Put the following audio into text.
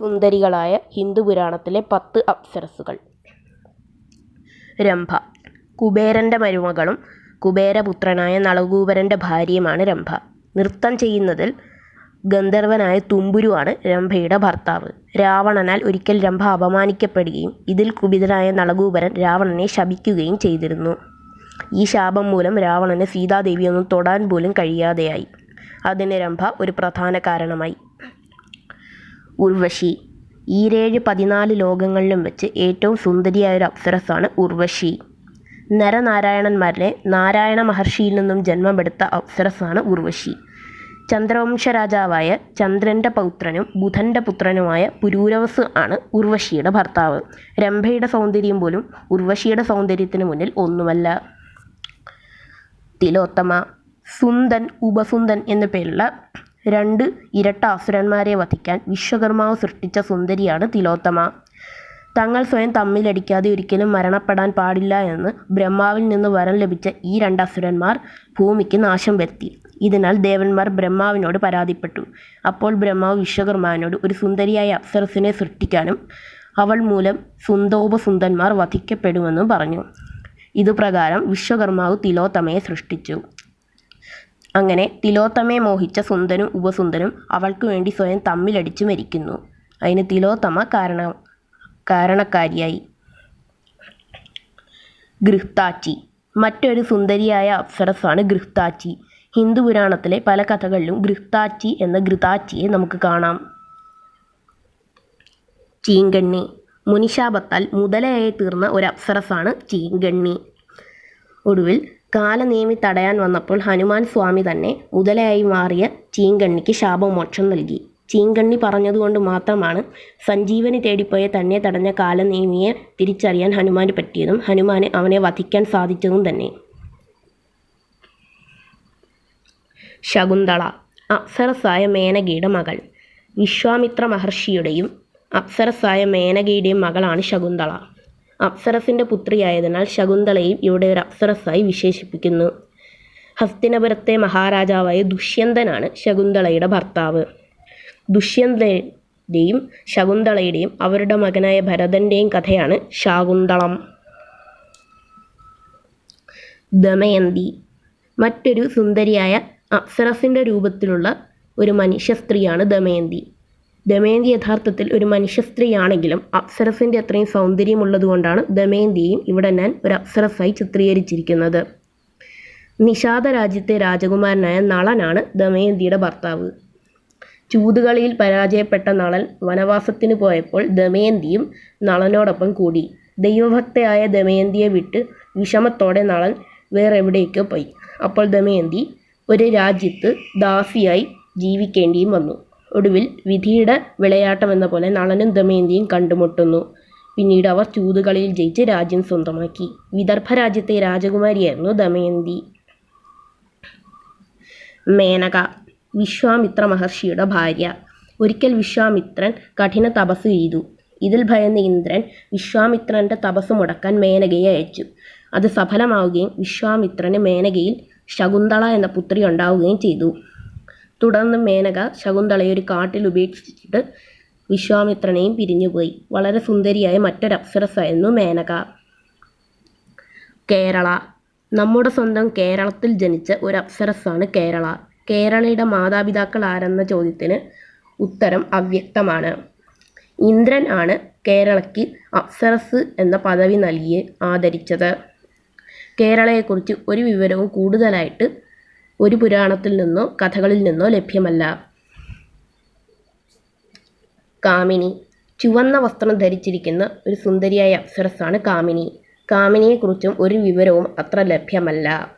സുന്ദരികളായ ഹിന്ദു പുരാണത്തിലെ പത്ത് അപ്സരസുകൾ രംഭ. കുബേരന്റെ മരുമകളും കുബേരപുത്രനായ നളകൂബരന്റെ ഭാര്യയുമാണ് രംഭ. നൃത്തം ചെയ്യുന്നതിൽ ഗന്ധർവനായ തുമ്പുരുവാണ് രംഭയുടെ ഭർത്താവ്. രാവണനാൽ ഒരിക്കൽ രംഭ അപമാനിക്കപ്പെടുകയും ഇതിൽ കുപിതനായ നളകൂബരൻ രാവണനെ ശപിക്കുകയും ചെയ്തിരുന്നു. ഈ ശാപം മൂലം രാവണന് സീതാദേവിയൊന്നും തൊടാൻ പോലും കഴിയാതെയായി. അതിന് രംഭ ഒരു പ്രധാന കാരണമായി. ഉർവശി. ഈരേഴ് പതിനാല് ലോകങ്ങളിലും വെച്ച് ഏറ്റവും സുന്ദരിയായ ഒരു അപ്സരസ്സാണ് ഉർവശി. നരനാരായണന്മാരിലെ നാരായണ മഹർഷിയിൽ നിന്നും ജന്മമെടുത്ത അപ്സരസ്സാണ് ഉർവശി. ചന്ദ്രവംശ രാജാവായ ചന്ദ്രന്റെ പൗത്രനും ബുധന്റെ പുത്രനുമായ പുരൂരവസ് ആണ് ഉർവശിയുടെ ഭർത്താവ്. രംഭയുടെ സൗന്ദര്യം പോലും ഉർവശിയുടെ സൗന്ദര്യത്തിന് മുന്നിൽ ഒന്നുമല്ല. തിലോത്തമ. സുന്ദൻ, ഉപസുന്ദൻ എന്ന പേരുള്ള രണ്ട് ഇരട്ട അസുരന്മാരെ വധിക്കാൻ വിശ്വകർമാവ് സൃഷ്ടിച്ച സുന്ദരിയാണ് തിലോത്തമ. തങ്ങൾ സ്വയം തമ്മിലടിക്കാതെ ഒരിക്കലും മരണപ്പെടാൻ പാടില്ല എന്ന് ബ്രഹ്മാവിൽ നിന്ന് വരം ലഭിച്ച ഈ രണ്ട് അസുരന്മാർ ഭൂമിക്ക് നാശം വരുത്തി. ഇതിനാൽ ദേവന്മാർ ബ്രഹ്മാവിനോട് പരാതിപ്പെട്ടു. അപ്പോൾ ബ്രഹ്മാവ് വിശ്വകർമാവിനോട് ഒരു സുന്ദരിയായ അപ്സരസിനെ സൃഷ്ടിക്കാനും അവൾ മൂലം സുന്ദോപസുന്ദന്മാർ വധിക്കപ്പെടുമെന്നും പറഞ്ഞു. ഇതുപ്രകാരം വിശ്വകർമാവ് തിലോത്തമയെ സൃഷ്ടിച്ചു. അങ്ങനെ തിലോത്തമയെ മോഹിച്ച സുന്ദരും ഉപസുന്ദരും അവൾക്കു വേണ്ടി സ്വയം തമ്മിലടിച്ചു മരിക്കുന്നു. അതിന് തിലോത്തമ കാരണ കാരണക്കാരിയായി. ഗൃഹ്താച്ചി. മറ്റൊരു സുന്ദരിയായ അപ്സരസാണ് ഗൃഹ്താച്ചി. ഹിന്ദു പുരാണത്തിലെ പല കഥകളിലും ഗൃഹ്താച്ചി എന്ന ഗൃതാച്ചിയെ നമുക്ക് കാണാം. ചീങ്കണ്ണി. മുനിശാപത്താൽ മുതലയായിത്തീർന്ന ഒരു അപ്സരസാണ് ചീങ്കണ്ണി. ഒടുവിൽ കാലനേമി തടയാൻ വന്നപ്പോൾ ഹനുമാൻ സ്വാമി തന്നെ മുതലയായി മാറിയ ചീങ്കണ്ണിക്ക് ശാപമോക്ഷം നൽകി. ചീങ്കണ്ണി പറഞ്ഞതുകൊണ്ട് മാത്രമാണ് സഞ്ജീവനി തേടിപ്പോയ തന്നെ തടഞ്ഞ കാലനേമിയെ തിരിച്ചറിയാൻ ഹനുമാന് പറ്റിയതും ഹനുമാന് അവനെ വധിക്കാൻ സാധിച്ചതും തന്നെ. ശകുന്തള. അപ്സരസായ മേനകയുടെ മകൾ. വിശ്വാമിത്ര മഹർഷിയുടെയും അപ്സരസായ മേനകയുടെയും മകളാണ് ശകുന്തള. അപ്സരസ്സിന്റെ പുത്രിയായതിനാൽ ശകുന്തളയും ഇവിടെ ഒരു അപ്സരസ്സായി വിശേഷിപ്പിക്കുന്നു. ഹസ്തിനപുരത്തെ മഹാരാജാവായ ദുഷ്യന്തനാണ് ശകുന്തളയുടെ ഭർത്താവ്. ദുഷ്യന്തന്റെയും ശകുന്തളയുടെയും അവരുടെ മകനായ ഭരതന്റെയും കഥയാണ് ശാകുന്തളം. ദമയന്തി. മറ്റൊരു സുന്ദരിയായ അപ്സരസിന്റെ രൂപത്തിലുള്ള ഒരു മനുഷ്യ സ്ത്രീയാണ് ദമയന്തി. ദമയന്തി യഥാർത്ഥത്തിൽ ഒരു മനുഷ്യ സ്ത്രീയാണെങ്കിലും അപ്സരസിന്റെ അത്രയും സൗന്ദര്യമുള്ളതുകൊണ്ടാണ് ദമയന്തിയും ഇവിടെ ഞാൻ ഒരു അപ്സരസായി ചിത്രീകരിച്ചിരിക്കുന്നത്. നിഷാദ രാജ്യത്തെ രാജകുമാരനായ നളനാണ് ദമയന്തിയുടെ ഭർത്താവ്. ചൂതുകളിയിൽ പരാജയപ്പെട്ട നളൻ വനവാസത്തിന് പോയപ്പോൾ ദമയന്തിയും നളനോടൊപ്പം കൂടി. ദൈവഭക്തയായ ദമയന്തിയെ വിട്ട് വിഷമത്തോടെ നളൻ വേറെ എവിടേക്കോ പോയി. അപ്പോൾ ദമയന്തി ഒരു രാജ്യത്ത് ദാസിയായി ജീവിക്കേണ്ടിയും വന്നു. ഒടുവിൽ വിധിയുടെ വിളയാട്ടമെന്നപോലെ നളനും ദമയന്തിയും കണ്ടുമുട്ടുന്നു. പിന്നീട് അവർ ചൂതുകളിയിൽ ജയിച്ച് രാജ്യം സ്വന്തമാക്കി. വിദർഭ രാജ്യത്തെ രാജകുമാരിയായിരുന്നു ദമയന്തി. മേനക. വിശ്വാമിത്ര മഹർഷിയുടെ ഭാര്യ. ഒരിക്കൽ വിശ്വാമിത്രൻ കഠിന തപസ് ചെയ്തു. ഇതിൽ ഭയന്ന ഇന്ദ്രൻ വിശ്വാമിത്രന്റെ തപസ് മുടക്കാൻ മേനകയെ അയച്ചു. അത് സഫലമാവുകയും വിശ്വാമിത്രന് മേനകയിൽ ശകുന്തള എന്ന പുത്രി ഉണ്ടാവുകയും ചെയ്തു. തുടർന്ന് മേനക ശകുന്തളയെ ഒരു കാട്ടിൽ ഉപേക്ഷിച്ചിട്ട് വിശ്വാമിത്രനെയും പിരിഞ്ഞുപോയി. വളരെ സുന്ദരിയായ മറ്റൊരു അപ്സരസായിരുന്നു മേനക. കേരള. നമ്മുടെ സ്വന്തം കേരളത്തിൽ ജനിച്ച ഒരു അപ്സരസാണ് കേരള. കേരളയുടെ മാതാപിതാക്കൾ ആരെന്ന ചോദ്യത്തിന് ഉത്തരം അവ്യക്തമാണ്. ഇന്ദ്രൻ ആണ് കേരളയ്ക്ക് അപ്സരസ് എന്ന പദവി നൽകി ആദരിച്ചത്. കേരളയെക്കുറിച്ച് ഒരു വിവരവും കൂടുതലായിട്ട് ഒരു പുരാണത്തിൽ നിന്നോ കഥകളിൽ നിന്നോ ലഭ്യമല്ല. കാമിനി. ചുവന്ന വസ്ത്രം ധരിച്ചിരിക്കുന്ന ഒരു സുന്ദരിയായ അപ്സരസ്സാണ് കാമിനി. കാമിനിയെക്കുറിച്ചും ഒരു വിവരവും അത്ര ലഭ്യമല്ല.